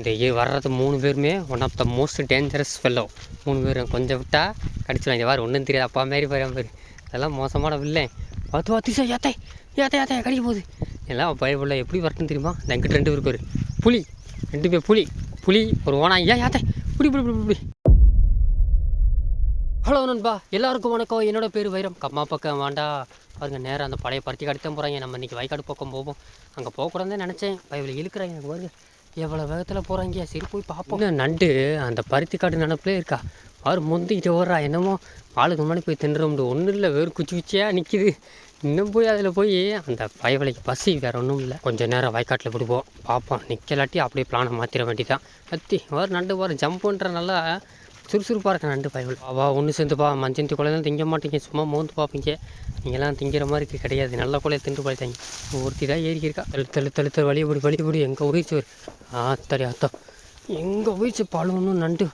இந்த வர்றது மூணு பேருமே one of the most dangerous fellow மூணு பேரும் கொஞ்சம் விட்டா கடிச்சிடுவாங்க வேறு ஒன்றும் தெரியாது. அப்பா மாரி போய் பேர் அதெல்லாம் மோசமான வில்லை பார்த்து பார்த்து சார் ஏத்தே ஏத்தே ஏத்தே கடிக்க போகுது. எல்லாம் பயப்புள்ள எப்படி வரட்டுன்னு தெரியுமா? இந்த ரெண்டு பேருக்கு ஒரு புலி. ரெண்டு பேர் புலி. புலி ஒரு ஓனா. ஏன் ஏத்தே புடி புடி புடி புடி ஹலோ நண்பா. எல்லாருக்கும் வணக்கம். என்னோட பேர் வைரம். கம்மா பக்கம் வேண்டா. பாருங்க நேரம் அந்த பழைய பருத்தி கடித்தான் போகிறாங்க நம்ம இன்றைக்கி வயக்காடு பக்கம் போவோம். அங்கே போகக்கூடாதுன்னு நினச்சேன். பயவில் இழுக்கிறாங்க. எனக்கு பாருங்க. எவ்வளோ வேகத்தில் போகிறாங்க சரி போய் பார்ப்போம் நண்டு? அந்த பருத்தி காடு நினப்பிலே இருக்கா அவர் முந்திக்கிட்டு ஓடுறா என்னமோ ஆளுக்கு முன்னாடி போய் தின்றும்டு ஒன்றும் இல்லை வெறும் குச்சி குச்சியாக நிற்கிது இன்னும் போய் அதில் போய் அந்த பயவலைக்கு பசி வேறு ஒன்றும் இல்லை. கொஞ்சம் நேரம் வயக்காட்டில் விடுவோம். பார்ப்போம் நிற்கலாட்டி அப்படியே பிளானை மாற்றிட வேண்டியதான் கத்தி வர நண்டு வர ஜம்ப் பண்ணுறனால சுறுசுறுப்பாக இருக்க நண்டு பயவில் அவா ஒன்று சேர்ந்துப்பா மஞ்சந்தி குலையெல்லாம் திங்க மாட்டீங்க. சும்மா மோந்து பார்ப்பீங்க. நீங்களாம் திங்கிற மாதிரி கிடையாது. நல்ல குலையை திண்டு பழைத்தாங்க ஒருத்தி தான் ஏறி இருக்கா. தழு தழு தழுத்த வழி இப்படி வழி பிடி எங்கே உரிச்சு வரு ஆத்தரி அத்தம் எங்கே உயிச்சு பழுவணும் நண்டு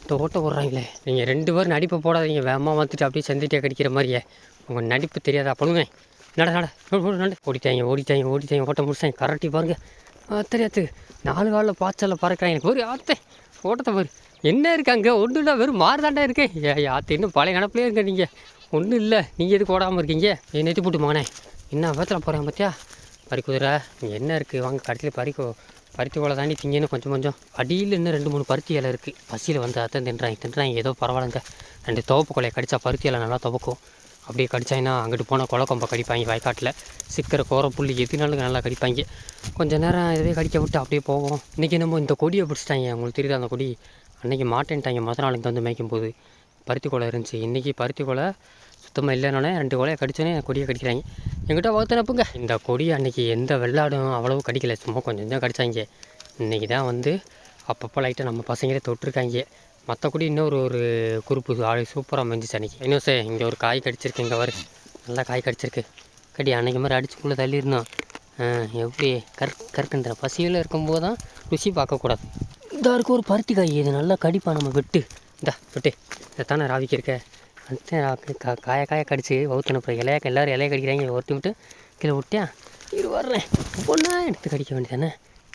இந்த ஓட்ட விட்றாங்களே நீங்கள் ரெண்டு பேரும் நடிப்பை போடாதீங்க. வேகமாக வந்துட்டு அப்படியே சந்திட்டியாக கடிக்கிற மாதிரியே. உங்கள் நடிப்பு தெரியாதா பழுங்க நட நட. நடு, நடு, ஓடித்தாங்க ஓடிட்டாங்க ஓடிட்டாங்க ஓடிட்டாங்க. ஓட்ட முடிச்சாங்க. கரட்டி பாருங்க. தெரியாது நாலு காலில் பாய்ச்சலில் பறக்கிறாங்க. ஒரு ஆத்தே. ஓட்டத்தை பாரு. என்ன இருக்காங்க ஒன்றும் இல்லை வெறும் மாறுதாண்டா இருக்கேன் ஏ ஆத்து இன்னும் பழைய கணப்புலேயே இருக்க நீங்கள் ஒன்றும் இல்லை. நீங்கள் எதுக்கு ஓடாமல் இருக்கீங்க? ஏ நெத்தி போட்டு மகனே. என்ன விபத்தில் போகிறேன் பார்த்தியா பறி குதிரை. என்ன இருக்குது வாங்க கடைசியில் பறிக்கோ பருத்தி கோலை தாண்டி திங்கன்னு கொஞ்சம் கொஞ்சம். அடியில் இன்னும் ரெண்டு மூணு பருத்தி இலை இருக்குது பசியில் வந்து அதான் தின்றாங்க. தின்றாங்க. ஏதோ பரவாயில்லைங்க. ரெண்டு துவப்பு கொலையை கடித்தா பருத்தி இலை நல்லா துவக்கும். அப்படியே கடிச்சாங்கன்னா அங்கிட்டு போனால் கொலை கொம்பை கடிப்பாங்க வயக்காட்டில். சிக்கிற கோர புள்ளி எதுனாலும் நல்லா கடிப்பாங்க. கொஞ்சம் நேரம் இதுவே கடிக்க விட்டு அப்படியே போவோம். இன்றைக்கி நம்ம இந்த கொடியை பிடிச்சிட்டாங்க. உங்களுக்கு தெரியுது அந்த கொடி? அன்றைக்கி மாட்டேன்ட்டாங்க மொதல் நாளைக்கு வந்து மேய்க்கும் போது பருத்தி கொலை இருந்துச்சு. இன்றைக்கி பருத்தி கொலை சுத்தமாக இல்லைனாலே ரெண்டு கொலையை கடிச்சோன்னே கொடியை கடிக்கிறாங்க. எங்கிட்ட வகுத்தனப்புங்க இந்த கொடி அன்றைக்கி எந்த வெள்ளாடும் அவ்வளவு கடிக்கல. சும்மா கொஞ்சம் தான் கடிச்சாங்க. இன்றைக்கி தான் வந்து அப்பப்போ லைட்டாக நம்ம பசங்களே தொட்டிருக்காங்க. மற்ற கொடி இன்னொரு ஒரு குறிப்பு. ஆள் சூப்பராக அமைஞ்சிச்சு அன்றைக்கி இன்னும் சார் இங்கே ஒரு காய் கடிச்சிருக்கு இங்கே வரு நல்லா காய் கடிச்சிருக்கு. கடி அன்றைக்கி மாதிரி அடிச்சுக்குள்ளே தள்ளியிருந்தோம் எப்படி? கற் கற்கின்ற பசியில் இருக்கும்போது தான் ருசி பார்க்கக்கூடாது. இந்த இருக்கு ஒரு பருத்தி காய் இது நல்லா கடிப்பா நம்ம வெட்டு. இந்தா வெட்டு. இதை தானே ராவிக்கு இருக்க அந்த காய காய கடிச்சு வவுத்தனுப்புற இலையா எல்லோரும் இலைய கடிக்கிறாங்க ஒருத்தி விட்டு கீழே விட்டியா? இரு வர்றேன். ஒன்றா எடுத்து கடிக்க வேண்டியதானே?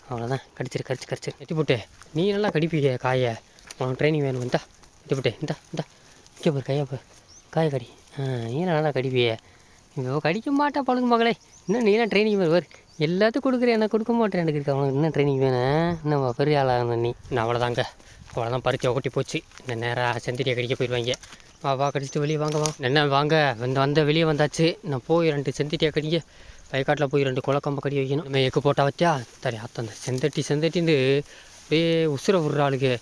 அவ்வளோதான் கடிச்சிரு கடிச்சு கடிச்சு. எட்டி போட்டு. நீ நல்லா கடிப்பீங்க காயை. உனக்கு ட்ரைனிங் வேணும். இந்தா எட்டி போட்டு. இந்தா இந்தா. இங்கே போய் கையா போய் காய கடி. ஆ நீ நல்லா கடிப்பியே இங்கே கடிக்க மாட்டா பழகு மகளே. இன்னும் நீலாம் ட்ரைனிங் வருவார் எல்லாத்துக்கும் கொடுக்குறேன் எனக்கு கொடுக்க மாட்டேன் எனக்கு இருக்கு? அவனுக்கு இன்னும் ட்ரைனிங் வேணும்? இன்னும் பெரிய ஆளாகணும் நீ? நான் அவ்வளோதாங்க அவ்வளோதான் பறிச்சு ஓட்டி போச்சு. இந்த நேராக செந்திரியை கடிக்க போயிடுவாங்க வா வா கடிச்சிட்டு வெளியே வாங்க வா. என்ன வாங்க. வந்து வந்த வெளியே வந்தாச்சு. நான் போய் ரெண்டு செந்திட்டியை கடிக்க வயக்காட்டில் போய் ரெண்டு குளக்கம்ப கடி வைக்கணும். நம்ம எக்கு போட்டா வச்சா சரி அத்தம் அந்த செந்தட்டி செந்தட்டின்னு அப்படியே உசுர விடுற ஆளுக்கு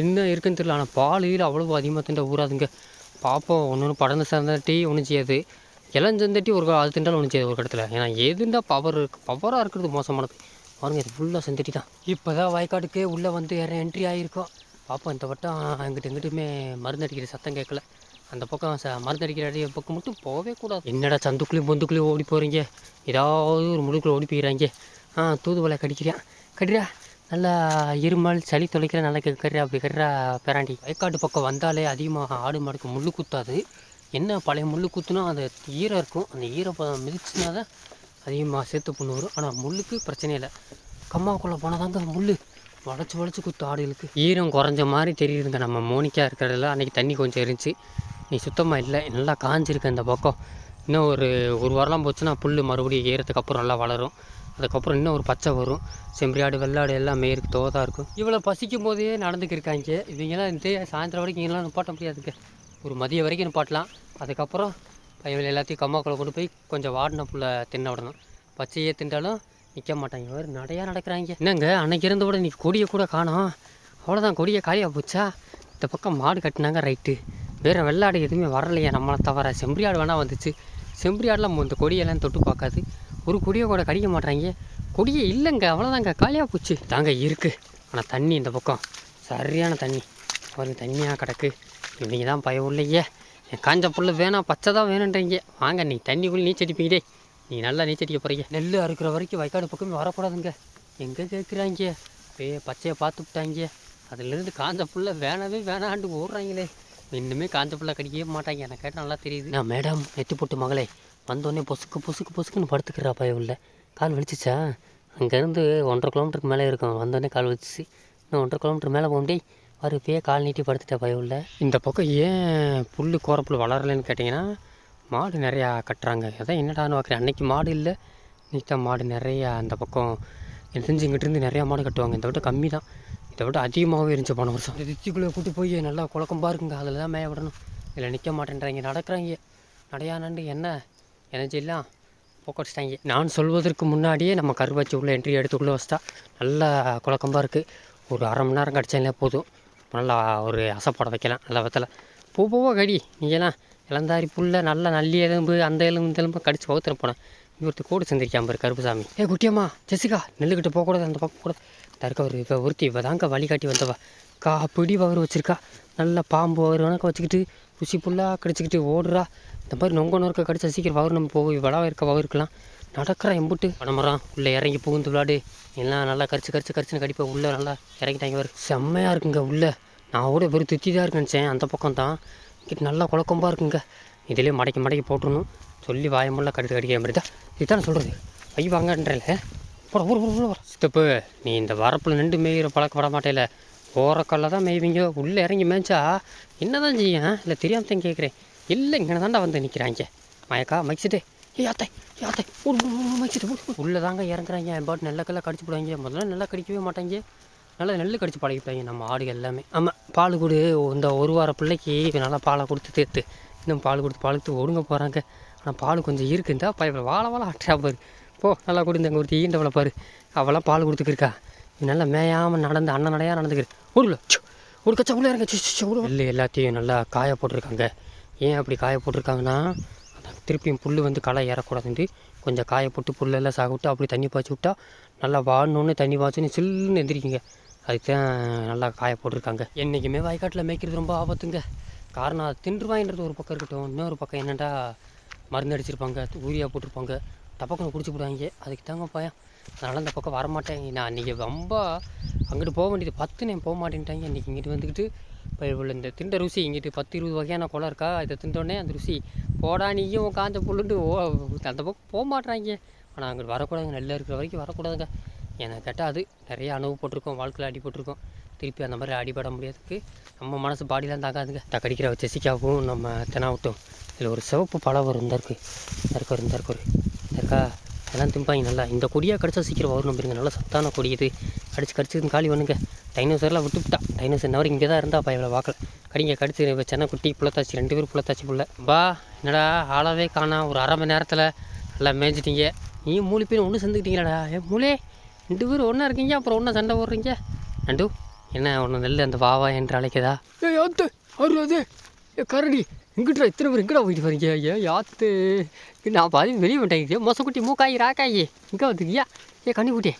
என்ன இருக்குன்னு தெரியல ஆனால் பால் கீழ அவ்வளோ அதிகமாக திண்ட ஊறாதுங்க. பார்ப்போம் ஒன்று ஒன்று படந்து செந்தட்டி ஒன்றும் செய்யாது. இளஞ்சந்தட்டி ஒரு அது திண்டாலும் ஒன்று ஒரு இடத்துல ஏன்னா எதுண்டா பவர் பவராக இருக்கிறது மோசமானது. பாருங்க இது ஃபுல்லாக செந்தட்டி தான் இப்போ தான் வயக்காட்டுக்கு உள்ளே வந்து வேறு என்ட்ரி ஆகிருக்கோம் பார்ப்போம் இந்த வட்டம் அங்கிட்டு எங்கிட்டுமே மருந்து அடிக்கிற சத்தம் கேட்கல. அந்த பக்கம் ச மருந்து அடிக்கிற அடி பக்கம் மட்டும் போகவே கூடாது. என்னடா சந்துக்குள்ளேயும் பொந்துக்குள்ளேயும் ஓடி போகிறீங்க ஏதாவது ஒரு முழுக்குள்ள ஓடி போயிடறாங்க ஆ தூதுவலை கடிக்கிறியா? கடிறா நல்லா இருமல் சளி தொலைக்கிற நல்லா கே- அப்படி கடுறா பேராண்டி. வயக்காட்டு பக்கம் வந்தாலே அதிகமாக ஆடு மாடுக்கு முள்ளு குத்தாது. என்ன பழைய முள்ளு குத்துனா அந்த ஈரம் இருக்கும். அந்த ஈரப்பதம் மிதிச்சுனா தான் அதிகமாக சேர்த்து புண்ணு வரும். ஆனால் முள்ளுக்கு பிரச்சனை இல்லை. கம்மாக்குள்ளே தாங்க முள் வளைச்சி வளைச்சி குத்து ஆடுகளுக்கு. ஈரம் குறைஞ்ச மாதிரி தெரியுதுங்க. நம்ம மோனிக்கா இருக்கிறதுல அன்றைக்கி தண்ணி கொஞ்சம் இருந்துச்சு. நீ சுத்தமாக இல்லை. நல்லா காஞ்சிருக்கு அந்த பக்கம். இன்னும் ஒரு ஒரு வாரம்லாம் போச்சுன்னா புல் மறுபடியும் ஈரத்துக்கு அப்புறம் நல்லா வளரும். அதுக்கப்புறம் இன்னும் ஒரு பச்சை வரும். செம்பரியாடு வெள்ளாடு எல்லாம் மேயிருக்கு தோதாக இருக்கும். இவ்வளோ பசிக்கும் போதே நடந்துக்கிருக்காங்க. இவங்கெல்லாம் இந்த சாயந்தரம் வரைக்கும் இங்கெல்லாம் நிப்பாட்ட முடியாதுங்க. ஒரு மதியம் வரைக்கும் நிப்பாட்டலாம். அதுக்கப்புறம் பையன் எல்லாத்தையும் கம்மாக்குள்ள கொண்டு போய் கொஞ்சம் வாடின புள்ள தின்ன விடணும். பச்சையே தின்றாலும் நிற்க மாட்டாங்க. வேறு நடையாக நடக்கிறாங்க. என்னங்க அன்னைக்கு இருந்த கூட நீ கொடியை கூட காணும். அவ்வளோதான் கொடியை காலியாக போச்சா? இந்த பக்கம் மாடு கட்டினாங்க ரைட்டு. வேறு வெள்ளாடு எதுவுமே வரலையே நம்மளை தவிர. செம்பரி ஆடு வேணால் வந்துச்சு. செம்பரி ஆடெலாம் இந்த கொடியெல்லாம் தொட்டு பார்க்காது. ஒரு கொடியை கூட கடிக்க மாட்டாங்க. கொடியே இல்லைங்க அவ்வளோதாங்க காலியாக போச்சு. தாங்க இருக்குது ஆனால் தண்ணி இந்த பக்கம். சரியான தண்ணி. பாருங்க தண்ணியாக கிடக்கு. இன்றைக்கி தான் பயம் இல்லையே. என் காஞ்ச புல் வேணாம் பச்சை தான் வேணுன்றீங்க. வாங்க நீ தண்ணிக்குள்ளே நீச்சல் அடிப்பீங்கடே நீ நல்லா நீச்சல் அடிக்க போகிறீங்க நெல் அறுக்கிற வரைக்கும் வயக்காடு பக்கமே வரக்கூடாதுங்க. எங்கே கேட்குறாங்க பே பச்சையை பார்த்து விட்டாங்க. அதுலேருந்து காஞ்ச புல்ல வேணவே வேணாண்டு ஓடுறாங்களே. இன்னுமே காஞ்ச புள்ள கடிக்கவே மாட்டாங்க. எனக்கு கேட்டால் நல்லா தெரியுது. நான் மேடம் நெத்தி போட்டு மகளே வந்தோடனே பொசுக்கு பொசுக்கு பொசுக்குன்னு படுத்துக்கிறா பயம் இல்லை. கால் வலிச்சிச்சா? அங்கேருந்து ஒன்றரை கிலோமீட்டருக்கு மேலே இருக்கும். வந்தோடனே கால் வலிச்சிச்சு இன்னும் ஒன்றரை கிலோமீட்டர் மேலே போண்டி வரு இப்பயே கால் நீட்டி படுத்துட்ட பயவுள்ள இந்த பக்கம் ஏன் புல் கோரப்புல் வளரலைன்னு கேட்டிங்கன்னா மாடு நிறையா கட்டுறாங்க. அதான் என்னடான்னு பார்க்குறேன். அன்னைக்கு மாடு இல்லை. தான் மாடு நிறையா அந்த பக்கம் எனக்கு தெரிஞ்சு இங்கிட்ட இருந்து நிறையா மாடு கட்டுவாங்க. இந்த விட கம்மி தான் இதை விட அதிகமாகவே இருந்துச்சு போன வருஷம். இந்த திச்சிக்குள்ளே கூட்டி போய் நல்லா குழக்கம்பா இருக்குங்க அதில் தான் மேய விடணும். இதில் நிற்க மாட்டேன்றாங்க. நடக்கிறாங்க. நடையா நண்டு என்ன? எனர்ஜி எல்லாம் போக்கடிச்சிட்டாங்க. நான் சொல்வதற்கு முன்னாடியே நம்ம கருவாச்சி உள்ள என்ட்ரி எடுத்துக்குள்ளே வச்சிட்டா நல்லா குழக்கம்பா இருக்குது ஒரு அரை மணி நேரம் கடிச்சாலே போதும்? நல்லா ஒரு அசைப்பட வைக்கலாம் நல்ல வெத்தலை பூ பூவா கடி. நீங்களாம் இளந்தாரி புல்ல நல்லா நல்லி எலும்பு அந்த எலும்பு இந்த எலும்பு கடிச்சு பகுத்துற போனேன். இவர்த்து கூட செஞ்சிருக்கான் பாரு கருப்புசாமி. ஏ குட்டியம்மா ஜெசிகா நெல்லுக்கிட்ட போகக்கூடாது அந்த பக்கம் கூட தருக்க ஒரு இப்போ ஒருத்தி இவ தாங்க வழிகாட்டி வந்தவா. கா பிடி வகர் வச்சுருக்கா. நல்ல பாம்பு வகர் வணக்கம் வச்சுக்கிட்டு குசி புல்லாக கடிச்சிக்கிட்டு ஓடுறா. இந்த மாதிரி நொங்க நொறுக்க கடிச்சா சீக்கிரம் வகர் நம்ம போய் வடவா இருக்க வகருக்கலாம் நடக்கிறான் எம்புட்டு. பனமரம் உள்ளே இறங்கி புகுந்து விளாடு. எல்லாம் நல்லா கரிச்சு கரிச்சு கரிச்சுன்னு கடிப்பேன். உள்ளே நல்லா இறங்கிட்டாங்க வரும் செம்மையாக இருக்குங்க உள்ளே. நான் கூட வெறும் தித்தி தான் இருக்குன்னு நினச்சேன் அந்த பக்கம் தான். இங்கிட்ட நல்லா குழக்கம்பா இருக்குங்க. இதுலேயே மடக்கி மடக்கி போட்டுருணும் சொல்லி வாயமுள்ள கடித்து கடிக்கிற மாதிரி. தான் இதுதான் சொல்கிறது வை வாங்கன்றல. போட ஊர் ஊர் ஊர் சித்தப்பு நீ இந்த வரப்பில் நின்று மேய்கிற பழக்கம் விட மாட்டேல. ஓரக்கல்ல தான் மேய்விங்க. உள்ளே இறங்கி மேய்ச்சா என்ன தான் செய்யும் இல்லை தெரியாமல் தான் கேட்குறேன் இல்லை இங்கே தாண்டா வந்து நிற்கிறாங்க மயக்கா மைச்சிட்டு ஏ அத்தை யாத்தை ஊர் மைச்சிட்டு உள்ளே தாங்க இறங்குறாங்க. பாட்டு நெல்லக்கெல்லாம் கடிச்சு போடுவாங்க. முதல்ல நல்லா கடிக்கவே மாட்டாங்க. நல்லா நெல் கடிச்சு பழகிப்பாங்க நம்ம ஆடு எல்லாமே. ஆமாம் பால் கொடு. இந்த ஒரு வார பிள்ளைக்கு நல்லா பாலை கொடுத்து தேத்து இன்னும் பால் கொடுத்து பாலுக்கு ஒடுங்க போகிறாங்க ஆனால் பால் கொஞ்சம் இருக்குந்தா பைப்பில் வாழ வாழ ஆட்டா பாரு. போ நல்லா கொடுங்க அங்கே ஒரு ஈண்டவளை பாரு. அவளாம் பால் கொடுத்துக்கிருக்கா. நல்லா மேயாமல் நடந்து அண்ணன் நடையாக நடந்துக்கிரு ஊருல ஒரு கச்சா உள்ளே இறங்க. நெல் எல்லாத்தையும் நல்லா காய போட்டிருக்காங்க. ஏன் அப்படி காய போட்டிருக்காங்கன்னா திருப்பியும் புல் வந்து களை ஏறக்கூடாதுன்ட்டு கொஞ்சம் காய போட்டு புல்லெல்லாம் சாக விட்டு அப்படி தண்ணி பாய்ச்சி விட்டா நல்லா வாடணுன்னு தண்ணி பாய்ச்சுன்னு சில்லுன்னு எந்திரிக்குங்க. அதுக்கு தான் நல்லா காய போட்டிருக்காங்க. என்றைக்குமே வாய்க்காட்டில் மேய்க்கிறது ரொம்ப ஆபத்துங்க. காரணம் அது தின்றுவாயின்றது ஒரு பக்கம் இருக்கட்டும் இன்னொரு பக்கம் என்னென்னா மருந்து அடிச்சிருப்பாங்க ஊரியா போட்டிருப்பாங்க டப்பக்கம் குடிச்சு போடுவாங்க. அதுக்கு தாங்க பயம். அதனால் அந்த பக்கம் வரமாட்டேன். நான் இன்றைக்கி ரொம்ப அங்கிட்டு போக வேண்டியது பத்து நான் போக மாட்டேன்ட்டாங்க. இன்றைக்கி இங்கிட்டு வந்துக்கிட்டு இப்போ இந்த திண்ட ருசி இங்கிட்டு பத்து இருபது வகையான குளம் இருக்கா? இதை திண்டோடனே அந்த ருசி போடா நீயும் காஞ்ச புல்லுண்டு ஓ அந்த பக்கம் போக மாட்டாங்க ஆனால் அங்கே வரக்கூடாதுங்க. நெல்லை இருக்கிற வரைக்கும் வரக்கூடாதுங்க. எனக்கு கேட்டால் அது நிறைய அனுபவப்பட்டிருக்கோம் வாழ்க்கையில் அடிபட்டிருக்கோம் திருப்பி அந்த மாதிரி அடிபட முடியாதுக்கு நம்ம மனசு பாடிலாம் தாங்காதுங்க. தக்கடிக்கிற செசிக்காவும் நம்ம தெனாவட்டும் இதில் ஒரு சிவப்பு பழம் வரும். இந்த இருக்கு. இந்த இருக்கு இந்த இருக்கு இருக்கா? எல்லாம் திம்பாங்க நல்லா. இந்த கொடியாக கடிச்சா சீக்கிரம் வரும் நம்பிருங்க நல்லா சத்தான கொடி இது. கடிச்சு கடிச்சு காலி பண்ணுங்க. டைனோசர்லாம் விட்டுவிட்டா. டைனோசர் நவர் வரைக்கும் இங்கே தான் இருந்தா இவ்வளோ வாக்கல. கடிங்க கடிச்சு சென்னை குட்டி புள்ளத்தாச்சி ரெண்டு பேரும் புள்ளத்தாச்சு புள்ள. பா என்னடா ஆளாவே காணா. ஒரு அரை மணி நேரத்தில் நல்லா மேய்ஞ்சிட்டீங்க. நீ மூணு பேரும் ஒன்று சேர்ந்துக்கிட்டீங்களாடா ஏ மூளே ரெண்டு பேரும் ஒன்றா இருக்கீங்க? அப்புறம் ஒன்றா சண்டை போடுறீங்க? நண்டு என்ன ஒன்று நெல் அந்த வாவா என்று அழைக்குதா ஏ யாத்து அருள் அது. ஏ கரடி. இங்கிட்ட இத்தனை பேர் எங்கடா போயிட்டு வரீங்க? ஐயா யாத்து? நான் பாதி வெளியே வந்துட்டேன் மொசக்குட்டி மூக்காயி ராக்காயி. இங்கே வந்துக்கியா ஏ கன்னிக்குட்டி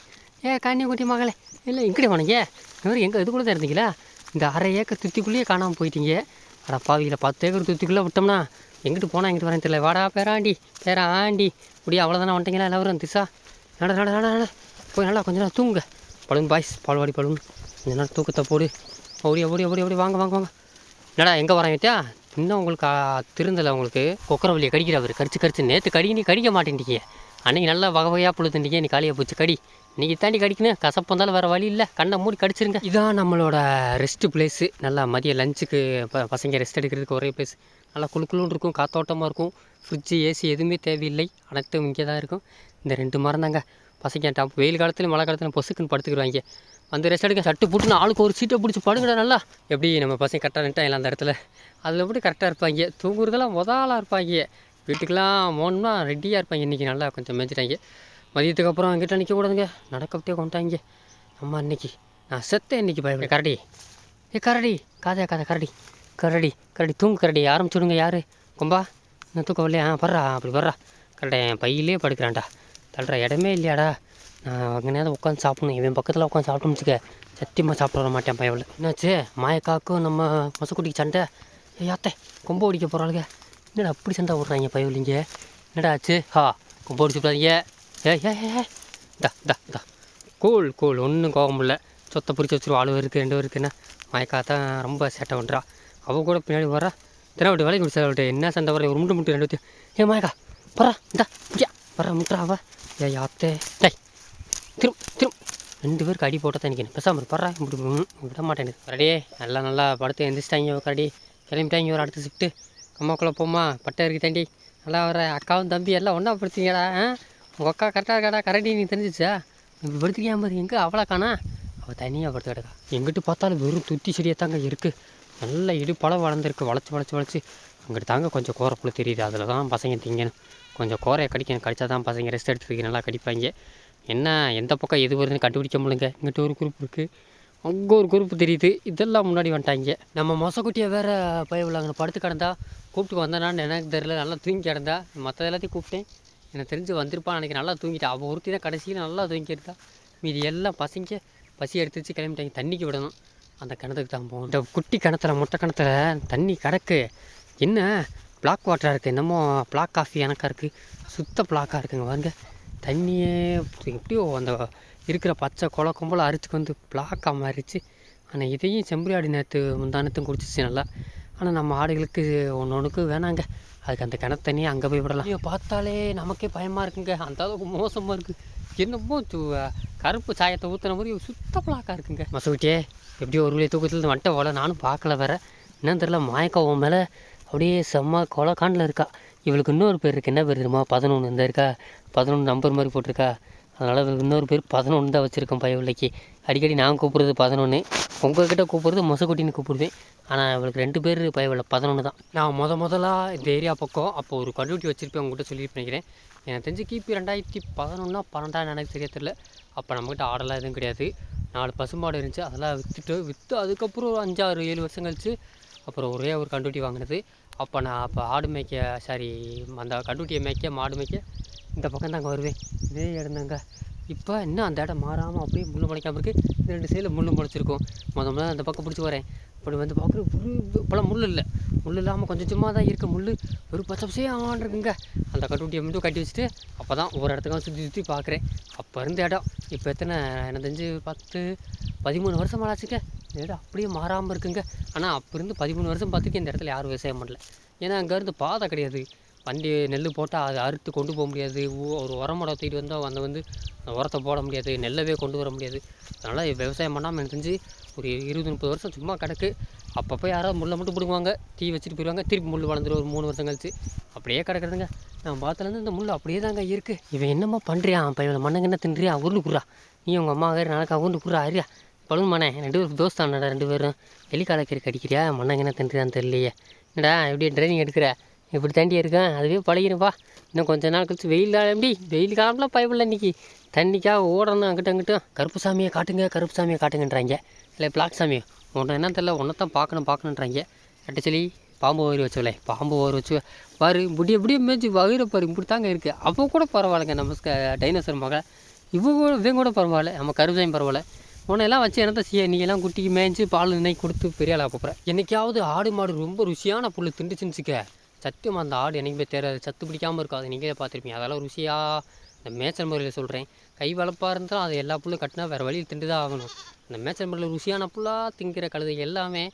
ஏ கன்னிக்குட்டி மகளே. இல்லை இங்கடி போனீங்க இவர் எங்கே இதுக்குள்ளே தான் இருந்தீங்களா? இந்த அரை ஏக்கர் துத்திக்குள்ளேயே காணாமல் போயிட்டீங்க. அட பாவியில் பத்து ஏக்கர் துத்திக்குள்ளே விட்டோம்னா எங்கிட்டு போனால் எங்கிட்டு வரேன்னு தெரியல. வாடா பேராண்டி பேரா ஆண்டி இப்படியே அவ்வளோதானே வந்துட்டீங்களா எல்லாரும்? திசா. நட நட நட நட. போய் நல்லா கொஞ்ச நேரம் தூங்குங்க பலூன் பாய்ஸ் பால்வாடி பலூன். கொஞ்ச நேரம் தூக்கத்தை போடு. ஓடியா ஓடியா ஓடியா ஓடி வாங்க வாங்க வாங்க. என்னடா எங்கே வரேன் வித்தியா இன்னும் உங்களுக்கு திருந்தலை உங்களுக்கு. கடிக்கிற கடிக்கிறவர் கடிச்சு கடிச்சு நேற்று கடி நீ கடிக்க மாட்டேன்ட்டீங்க அன்னைக்கு நல்லா வகை வகையாக புழுத்துட்டீங்க நீ காலையை போச்சு கடி. நீங்கள் தாண்டி கடிக்கணும். கசப்பு வந்தாலும் வேறு வழி இல்லை. கண்ணை மூடி கடிச்சிருங்க. இதான் நம்மளோட ரெஸ்ட்டு பிளேஸு நல்லா மதிய லஞ்சுக்கு ப பசங்க ரெஸ்ட் எடுக்கிறதுக்கு ஒரே பிளேஸ் நல்லா குளு குளுன்னு இருக்கும். காத்தோட்டமாக இருக்கும். ஃப்ரிட்ஜு ஏசி எதுவுமே தேவையில்லை. அனைத்தும் இங்கே தான் இருக்கும். இந்த ரெண்டு மரம் தாங்க பசங்க டாப் வெயில் காலத்துலையும் மழை காலத்துலையும் பொசுக்குன்னு படுத்துக்கிடுவாங்க. அந்த ரெஸ்ட் எடுக்க சட்டு போட்டுன்னு ஆளுக்கு ஒரு சீட்டை பிடிச்சி படுங்கடா நல்லா. எப்படி நம்ம பசங்க கரெக்டாக நின்ட்டாங்க அந்த இடத்துல? அதில் எப்படி கரெக்டாக இருப்பாங்க? தூங்குறதெல்லாம் முதலாக இருப்பாங்க. வீட்டுக்கெலாம் போகணும்னா ரெடியாக இருப்பாங்க. இன்றைக்கி நல்லா கொஞ்சம் மேய்ச்சிட்டாங்க மதியத்துக்கு அப்புறம் நிற்க நிற்கக்கூடாதுங்க நடக்கப்பட்டே கொண்டாங்க அம்மா இன்னைக்கு நான் செத்தேன். இன்னைக்கு பயப்பட கரடி. ஏ கரடி. காதையா காதை கரடி. கரடி கரடி. தூங்கு கரடி. ஆரம்பிச்சுடுங்க யார்? கொம்பா. இன்னும் தூக்கம் இல்லையா ஆ பர்றா. அப்படி பர்றா. கரெக்டாக என் பையிலே படுக்கிறான்டா. தள்ளுற இடமே இல்லையாடா. நான் அங்கே உட்காந்து சாப்பிடணும். இவன் பக்கத்தில் உட்காந்து சாப்பிட்டோம்னு வச்சுக்க சத்தியமாக சாப்பிட வர மாட்டேன் பயவில் என்னாச்சு? மாயக்காக்கும் நம்ம மொசக்குட்டிக்கு சண்டை? ஏய் யாத்தே கொம்பு அடிக்க போகிறாளுங்க என்னடா அப்படி சண்டை விட்றாங்க பயவில்லிங்க என்னடா ஆச்சு? ஹா கொம்பு அடிச்சு விடாதீங்க ஏ ஏ ஏ தா தா தா கூல் கூல் ஒன்றும் கோபம் இல்லை. சொத்தை பிடிச்சி வச்சிருவா ஆளு இருக்குது ரெண்டு இருக்குன்னா. மயக்கா தான் ரொம்ப சேட்டை பண்ணுறா அவ கூட பின்னாடி வரா தின விட்டு வேலைக்கு முடிச்சா அவள்கிட்ட. என்ன சண்டை வர ஒரு முட்டு முட்டு ரெண்டு ஏ மயக்கா வரா இந்தா இங்கே. வர முட்டுறா அவ. ஏ யாத்தே டேய் திரும் திரும். ரெண்டு பேருக்கு அடி போட்டால் தான் நிற்கணும் பேசாமல் படுறா இப்படி விட மாட்டேன் கரடியே எல்லாம் நல்லா படுத்து எந்திரிச்சிட்டாங்க கரடி கிளம்பிட்டாங்க ஒரு அடுத்த ஷிஃப்ட்டு கம்மாக்குள்ளே போமா பட்டை இருக்கு தாண்டி. நல்லா வர அக்காவும் தம்பி எல்லாம் ஒன்றா படுத்துங்கடா ஆ? உங்கள் அக்கா கரெக்டாக இருக்காடா. கரடி நீ தெரிஞ்சிச்சா? இப்போ படுத்துக்கியா மாதிரி எங்கே அவ்வளோ காணா? அவள் தனியாக படுத்து கிடக்கா எங்கிட்டு பார்த்தாலும் வெறும் துத்தி செடியாக தாங்க இருக்குது நல்ல இடுப்பளம் வளர்ந்துருக்கு. வளைச்சி வளச்சி வளச்சி. அங்கிட்டு தாங்க கொஞ்சம் கோரப்புல தெரியுது. அதில் தான் பசங்க திங்கணும். கொஞ்சம் கோரையை கடிக்கணும். கடிச்சா தான் பசங்க ரெஸ்ட் எடுத்துருக்கு நல்லா கடிப்பாங்க. என்ன எந்த பக்கம் எது வருதுன்னு கண்டுபிடிக்க முடியலங்க. இங்கிட்ட ஒரு குரூப் இருக்குது அங்கே ஒரு குரூப் தெரியுது. இதெல்லாம் முன்னாடி வந்துட்டாங்க. நம்ம மொசக்குட்டியை வேற பயவில் அங்கே படுத்து கிடந்தா கூப்பிட்டு வந்தானான்னு எனக்கு தெரியல. நல்லா தூங்கி கிடந்தா மற்ற எல்லாத்தையும் கூப்பிட்டேன். எனக்கு தெரிஞ்சு வந்திருப்பான் அன்றைக்கி நல்லா தூங்கிட்டா அவள் ஒருத்தி தான் கடைசியில் நல்லா தூங்கியிருந்தா. மீதி எல்லாம் பசங்க. பசி எடுத்துச்சு கிளம்பிட்டாங்க. தண்ணிக்கு விடணும். அந்த கிணத்துக்கு தான் போகணும். இந்த குட்டி கிணத்துல முட்டை கிணத்துல தண்ணி கிடக்கு. என்ன? பிளாக் வாட்டராக இருக்குது என்னமோ பிளாக் காஃபி எனக்கா இருக்குது சுத்த பிளாக்காக இருக்குங்க பாருங்க. தண்ணியே எப்படியோ அந்த இருக்கிற பச்சை கொலை கொம்பல அரிச்சுக்கு வந்து பிளாக்காக மாறிச்சு ஆனால் இதையும் செம்பரி ஆடு நேற்று முந்தானத்தும் குடிச்சிச்சு நல்லா. ஆனால் நம்ம ஆடுகளுக்கு ஒன்று ஒன்றுக்கு வேணாங்க. அதுக்கு அந்த கிணத்து தண்ணியை அங்கே போய் விடலாம். ஐயோ பார்த்தாலே நமக்கே பயமாக இருக்குங்க. அந்த அளவுக்கு மோசமாக இருக்குது என்னமோ கருப்பு சாயத்தை ஊற்றுன மாதிரி சுத்த பிளாக்காக இருக்குங்க. மசூட்டியே எப்படியோ ஒரு வழியை தூக்கத்தில் வந்துட்ட போல. நானும் பார்க்கல வேற. என்னன்னு தெரியல மாயக்காவும் மேலே அப்படியே செம்ம கொலக்காண்டில் இருக்கா. இவளுக்கு இன்னொரு பேர் இருக்குது என்ன பேர் தெரியுமா? பதினொன்று இந்த இருக்கா? பதினொன்று நம்பர் மாதிரி போட்டிருக்கா. அதனால் இவளுக்கு இன்னொரு பேர் பதினொன்று தான் வச்சுருக்கேன் பயவில்லைக்கு அடிக்கடி நான் கூப்பிட்றது பதினொன்று உங்கள்கிட்ட கூப்பிட்றது மொசக்குட்டின்னு கூப்பிடுவேன். ஆனால் இவளுக்கு ரெண்டு பேர் பயவில்லை பதினொன்று தான். நான் முத முதலாக இந்த ஏரியா பக்கம் அப்போ ஒரு கண்டுபிடி வச்சுருப்பேன். உங்கள்கிட்ட சொல்லிட்டு நினைக்கிறேன். எனக்கு தெரிஞ்சு கிபி ரெண்டாயிரத்தி பதினொன்னா பன்னெண்டாம் எனக்கு தெரிய தெரியல. அப்போ நம்மக்கிட்ட ஆடெல்லாம் எதுவும் கிடையாது. நாலு பசுமாடு இருந்துச்சு. அதெல்லாம் விற்றுட்டு விற்று அதுக்கப்புறம் ஒரு அஞ்சாறு ஏழு வருஷம் கழிச்சு அப்புறம் ஒரே ஒரு கண்டுட்டி வாங்கினது. அப்போ நான் அப்போ ஆடு மேய்க்க சாரி அந்த கண்டுட்டியை மேய்க்க மாடு மேய்க்க இந்த பக்கம் தாங்க வருவேன். இதே இடந்தாங்க இப்போ இன்னும் அந்த இடம் மாறாமல் அப்படியே முள்ளு முளைக்காம இருக்குது இந்த ரெண்டு சைடில் முள்ளு முளைச்சிருக்கும். முத முதல்ல அந்த பக்கம் பிடிச்சி வரேன். அப்படி வந்து பார்க்குற இப்போலாம் முள் இல்லை. முள் இல்லாமல் கொஞ்சம் சும்மா தான் இருக்க முள் ஒரு பச்சை பச்சையாக இருக்குங்க அந்த கட்டுட்டியை மட்டும் கட்டி வச்சுட்டு அப்போ தான் ஒரு இடத்துக்கும் சுற்றி சுற்றி பார்க்குறேன் அப்போ இருந்த இடம். இப்போ எத்தனை எனக்கு தெரிஞ்சு பத்து பதிமூணு வருஷம் ஆச்சுங்க இடம் அப்படியே மாறாமல் இருக்குங்க. ஆனால் அப்போ இருந்து பதிமூணு வருஷம் பார்த்துக்கு இந்த இடத்துல யாரும் விவசாயம் பண்ணல. ஏன்னா அங்கேருந்து பாதை கிடையாது. வண்டி நெல் போட்டால் அதை அறுத்து கொண்டு போக முடியாது. ஒரு ஒரு உரமோட தூக்கிட்டு வந்தால் அந்த வந்து அந்த உரத்தை போட முடியாது. நெல்லவே கொண்டு வர முடியாது. அதனால் விவசாயம் பண்ணாமல் எனக்கு தெரிஞ்சு ஒரு இருபது முப்பது வருஷம் சும்மா கிடக்கு. அப்பப்போ யாராவது முள்ளை மட்டும் பிடுங்குவாங்க. தீ வச்சுட்டு போயிடுவாங்க. திருப்பி முள் வளர்ந்துரும் ஒரு மூணு வருஷம் கழிச்சு. அப்படியே கிடக்குறதுங்க. நான் பார்த்துலேருந்து இந்த முள் அப்படியே தாங்க இருக்குது இவன் என்னம்மா பண்ணுறியா இப்போ இவன் என்ன தின்றியா? உருண்டு குறா நீ உங்கள் அம்மா வேறு நாளைக்கு உருண்டு குறா அறியா பழுங்க மண்ணே. ரெண்டு பேரும் தோஸ்தானடா ரெண்டு பேரும். எலிக்காலக்கறி கடிக்கிறியா? மண்ணங்கண்ண தின்றியான்னு தெரியலையே. என்னடா எப்படி ட்ரைனிங் எடுக்கிற? இப்படி தாண்டி இருக்கேன் அதுவே பழகிருப்பா இன்னும் கொஞ்ச நாள் கழிச்சு வெயில் காலம் எப்படி? வெயில் காலம்லாம் பயப்படல இன்னைக்கு. தண்ணிக்காக ஓடணும் அங்கிட்ட அங்கிட்டும். கருப்பு சாமியை காட்டுங்க கருப்பு சாமியை காட்டுங்கன்றாங்க. இல்லை பிளாக் சாமி உன்னை என்ன தெரியல உன்னை தான் பார்க்கணும் பார்க்கணுன்றாங்க. கட்ட சொல்லி பாம்பு ஓரி வச்சோலே பாம்பு ஓரி வச்சு. பாரு இப்படி எப்படியே மேய்ச்சி வயிறு பாரு இப்படி தாங்க இருக்குது அப்போ கூட பரவாயில்லைங்க நம்ம டைனோசர் மகளை. இவங்க கூட இவன் கூட பரவாயில்ல நம்ம கருப்பு சாமி பரவாயில்ல. உன்னையெல்லாம் வச்சு என்னத்தை செய்ய? நீங்கள்லாம் குட்டிக்கு மேய்ச்சி பால் நினை கொடுத்து பெரிய ஆளாக போகிறேன் என்றைக்காவது ஆடு மாடு ரொம்ப ருசியான புல் திண்டுச்சுன்னு சத்தியமாக அந்த ஆடு என்னைக்குமே தெரியாது சத்து பிடிக்காமல் இருக்காது. நீங்களே பார்த்துருப்பீங்க. அதெல்லாம் ருசியாக இந்த மேய்ச்சல் முறையில் சொல்கிறேன் கை வளர்ப்பாக இருந்தாலும் அது எல்லா புல்லும் கட்டினா வேறு வழியில் திண்டு தான் ஆகணும். அந்த மேய்ச்சல் முறையில் ருசியான புல்லாக திங்கிற கழுதை எல்லாமே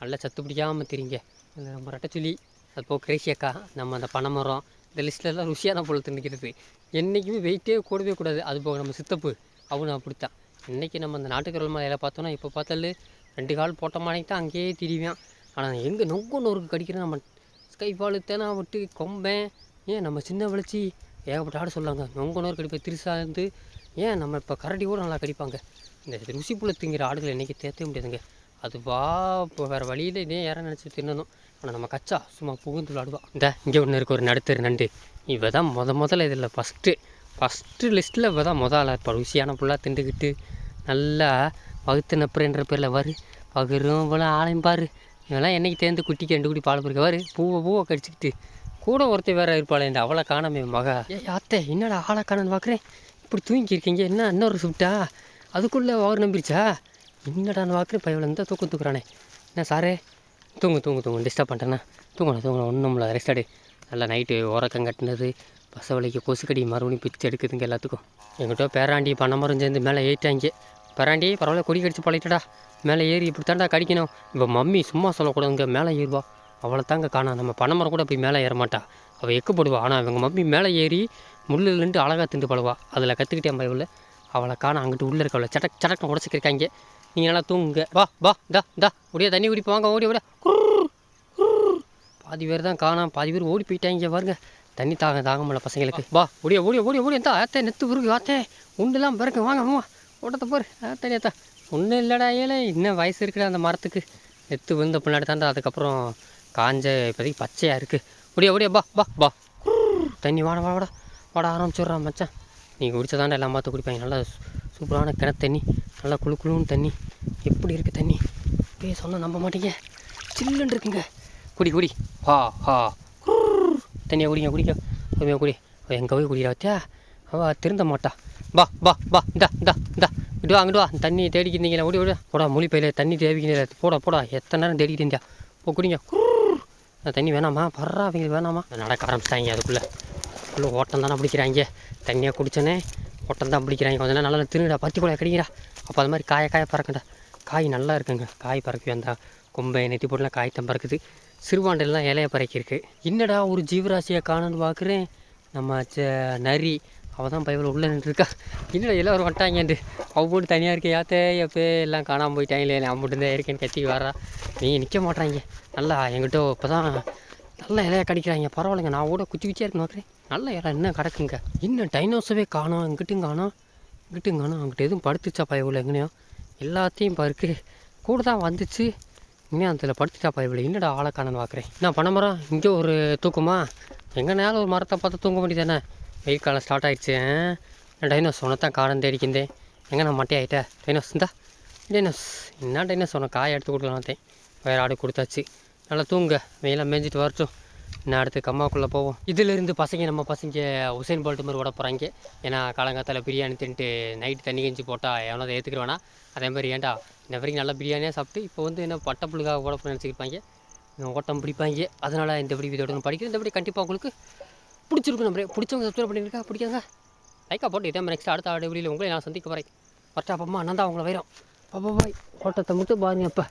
நல்லா சத்து பிடிக்காமல் திரிங்க. இந்த நம்ம ரெட்டச்சுலி அது போக கிரேசியக்கா நம்ம அந்த பனைமரம் இந்த லிஸ்ட்லலாம் ருசியான புல் தின்னுக்கிறது. என்றைக்குமே வெயிட்டே கூடவே கூடாது. அது போக நம்ம சித்தப்பு அவனும் அப்படித்தான். இன்றைக்கி நம்ம அந்த நாட்டுக்கரல் மலையில் பார்த்தோன்னா இப்போ பார்த்தாலே ரெண்டு கால் போட்ட தான் அங்கேயே திரிவேன். ஆனால் எங்கே நொங்கு நொறுக்கு கடிக்கிற நம்ம ஸ்கை பால் தேனா விட்டு கொம்பேன் ஏன் நம்ம சின்ன வளர்ச்சி ஏகப்பட்ட ஆடு சொல்லாங்க நொங்கு நொறு கடிப்பை திருசா இருந்து ஏன் நம்ம இப்போ கரடி கூட நல்லா கடிப்பாங்க. இந்த ருசி புள்ள திங்கிற ஆடுகள் என்றைக்கு தேர்த்தவே முடியாதுங்க. அது வா இப்போ வேறு வழியில் இதே யாரை நினச்சி தின்னணும். ஆனால் நம்ம கச்சா சும்மா புகுந்து விளாடுவா. இந்த இங்கே ஒன்று இருக்க ஒரு நடுத்தர் நண்டு. இவ தான் முத முதல்ல இதில் ஃபஸ்ட்டு ஃபஸ்ட்டு லிஸ்ட்டில் இவ தான் முதல்ல இப்போ ருசியான புல்லாக திண்டுக்கிட்டு நல்லா வகுத்து நப்புறன்ற பேரில் வரு. பகிரும் இவ்வளோ ஆளையும் பாரு. இவெல்லாம் என்னைக்கு தேர்ந்து குட்டிக்கு ரெண்டு குட்டி பால் பிடிக்க வரு. பூவை பூவை கடிச்சிக்கிட்டு. கூட ஒருத்தர் வேற இருப்பாளே இந்த அவளை காணாமே மக. ஏ யாத்தே என்னடா ஆளை காணன்னு பார்க்குறேன் இப்படி தூங்கி இருக்கீங்க என்ன இன்னொரு சுட்டா அதுக்குள்ளே அவர் நம்பிருச்சா? என்னடான்னு பார்க்குறேன் பையன் இருந்தால் தூக்கம் தூக்குறானே. என்ன சாரே? தூங்கு தூங்கு தூங்கு. டிஸ்டர்ப் பண்ணிட்டேன்னா. தூங்கணும் தூங்கணும் ஒன்றும் இல்லை ரெஸ்ட் எடு நல்லா நைட்டு உறக்கம் கட்டினது. பசவலைக்கு கொசுக்கடி மறுபடியும் பிச்சு எடுக்குதுங்க எல்லாத்துக்கும். எங்கிட்ட பேராண்டி பனைமரம் சேர்ந்து மேலே ஏறிட்டாங்க. பேராண்டி பரவாயில்ல கொடி கடிச்சு பழகிட்டடா. மேலே ஏறி இப்படி தாண்டா கடிக்கணும். இப்போ மம்மி சும்மா சொல்லக்கூடாதுங்க மேலே ஏறுவா. அவளை தாங்க காணா. நம்ம பனைமரம் கூட போய் மேலே ஏற மாட்டா. அவள் எக்கப்படுவா ஆனால் இவங்க மம்மி மேலே ஏறி முள்ளுலேருந்து அழகாக திண்டு பழுவா அதில் கற்றுக்கிட்டேன் பயவில் அவளை காண அங்கிட்டு உள்ளே இருக்கவளை சடக் சடக்கம் உடச்சிக்கிருக்காங்க நீங்கள் நல்லா தூங்குங்க. வா வா தா தா ஒடியா தண்ணி குடிப்போம். வாங்க ஓடி ஓட பாதி பேர் தான் காணாம். பாதி பேர் ஓடி போயிட்டாங்க பாருங்க. தண்ணி தாங்க தாங்க முடியல பசங்களுக்கு வா ஓடிய ஓடிய ஓடிய ஓடிய எந்தா ஆத்தே நெத்து உருகு ஆத்தே. உண்டுலாம் பிறகு வாங்க வாங்க ஓட்டத்தை பாரு ஆத்தே நேத்தா. ஒன்றும் இல்லைடா ஏலே இன்னும் வயசு இருக்குடா அந்த மரத்துக்கு. நெத்து விழுந்த பின்னாடி தாண்டா அதுக்கப்புறம் காஞ்ச இப்போதைக்கு பச்சையாக இருக்குது ஓடிய ஓடிய பா பா பா தண்ணி வாட வாட வாட. வாட ஆரம்பிச்சிடுறான் மச்சான். நீ குடிச்சதாண்டா எல்லாம் பார்த்து குடிப்பாங்க. நல்லா சூப்பரான கிணத்து தண்ணி. நல்லா குளு குளுன்னு தண்ணி. எப்படி இருக்குது தண்ணி? இப்பயே சொன்னால் நம்ப மாட்டீங்க. சில்லுன்னு இருக்குங்க. குடி குடி. ஹா ஹா தண்ணியை குடிங்க குடிக்க பொறுமையாக குடி. எங்கே போய் குடிடா வத்தியா அவள் திருந்த மாட்டா. பா பா பா இந்தா இந்தா இந்தா. இட்டு வா அங்கிட்டு வா. தண்ணி தேடிக்கிட்டீங்களா ஓடி ஓடி. போடா மொழி பையில தண்ணி தேடிக்கிட்டே போடா போடா. எத்தனை நேரம் தேடிக்கிட்டு இருந்தியா? போ குடிங்க. அந்த தண்ணி வேணாமா? பர்றா அவங்க வேணாமா நடக்க ஆரம்பிச்சிட்டாங்க அதுக்குள்ளே. ஃபுல்லு ஓட்டம் தானே பிடிக்கிறாங்க. தண்ணியை குடிச்சோன்னே ஓட்டம் தான் பிடிக்கிறாங்க. கொஞ்ச நேரம் நல்லா திருடா பத்தி கூட கிடைக்கிறா. அப்போ அது மாதிரி காய காய பறக்கண்டா காய் நல்லா இருக்குங்க. காய் பறக்கி வந்தா கொம்பை நெத்தி போட்டுலாம் காய் தான் பறக்குது. சிறுவாண்டெல்லாம் இலையை பறக்கியிருக்கு என்னடா ஒரு ஜீவராசியை காணுன்னு பார்க்குறேன். நம்ம ச நரி அவள் தான் பயவில் உள்ளே நின்றுருக்கா. என்னடா எல்லோரும் வந்துட்டாங்கன்ட்டு. அவ்வளோ தனியாக இருக்க யாத்தே எப்போ எல்லாம் காணாமல் போயிட்டாங்களே நான் மட்டும் தான் இருக்கேன்னு கத்தி வரா. நீ நிற்க மாட்டாங்க. நல்லா என்கிட்ட இப்போ தான் நல்ல இலைய கிடைக்கிறாங்க. பரவாயில்லைங்க நான் கூட குச்சி குச்சியாக இருக்கு பார்க்குறேன். நல்ல இலை இன்னும் கிடக்குங்க? இன்னும் டைனோஸவே காணோம் இங்கிட்டும் காணோம் இங்கிட்டும் காணோம். அங்கிட்ட எதுவும் படுத்துச்சா பயவில் எங்கனையோ எல்லாத்தையும் பருக்கு கூட தான் வந்துச்சு. இன்னும் அதில் படுத்துட்டா இவ்வளோ என்னடா ஆளை காணன்னு பார்க்குறேன் நான் பண்ண மரம் இங்கே ஒரு தூக்கமா? எங்கனாலும் ஒரு மரத்தை பார்த்து தூங்க வேண்டியதானே வெயில் காலம் ஸ்டார்ட் ஆயிடுச்சு டைனோஸ் உனத்தான் காணம் தேடிக்கிந்தேன் எங்கே நான் மட்டை ஆகிட்டேன் டைனோஸ் இந்தா. டைனோஸ் என்ன டைனோஸ் உனக்கு காய் எடுத்து கொடுக்கலாத்தேன் வேறு ஆடு கொடுத்தாச்சு. நல்லா தூங்க. வெயிலாக மேய்ஞ்சிட்டு வரட்டும். நான் அடுத்து கம்மாக்குள்ளே போவோம். இதிலிருந்து பசங்க நம்ம பசங்க உசைன் போல்ட் மாதிரி ஓட போகிறாங்க ஏன்னா காலங்காத்தால் பிரியாணி தின்ட்டு நைட்டு தண்ணி கஞ்சி போட்டால் எவனோ அதை அதே மாதிரி ஏன்டா இந்த வரைக்கும் நல்லா பிரியாணியாக சாப்பிட்டு இப்போ வந்து என்ன பட்டை புழுக்காக ஓட போகிறேன்னு நினச்சிருப்பாங்க ஓட்டம் பிடிப்பாங்க. அதனால் இந்த இப்படி இதோட படிக்கிறேன். இந்த இப்படி கண்டிப்பாக உங்களுக்கு பிடிச்சிருக்கும் நம்ம பிடிச்சவங்க சப்ஸ்கிரைப் பண்ணியிருக்கா பிடிக்காங்க லைக்காக போட்டு இதே நெக்ஸ்ட் அடுத்த ஆடு வீடியோவில் உங்களை நான் சந்திக்க போகிறேன் பட்டா அப்பம்மா நான் தான் அவங்கள வைரம் பாப்பா பாய். ஓட்டத்தை மட்டும் பாருங்க அப்போ.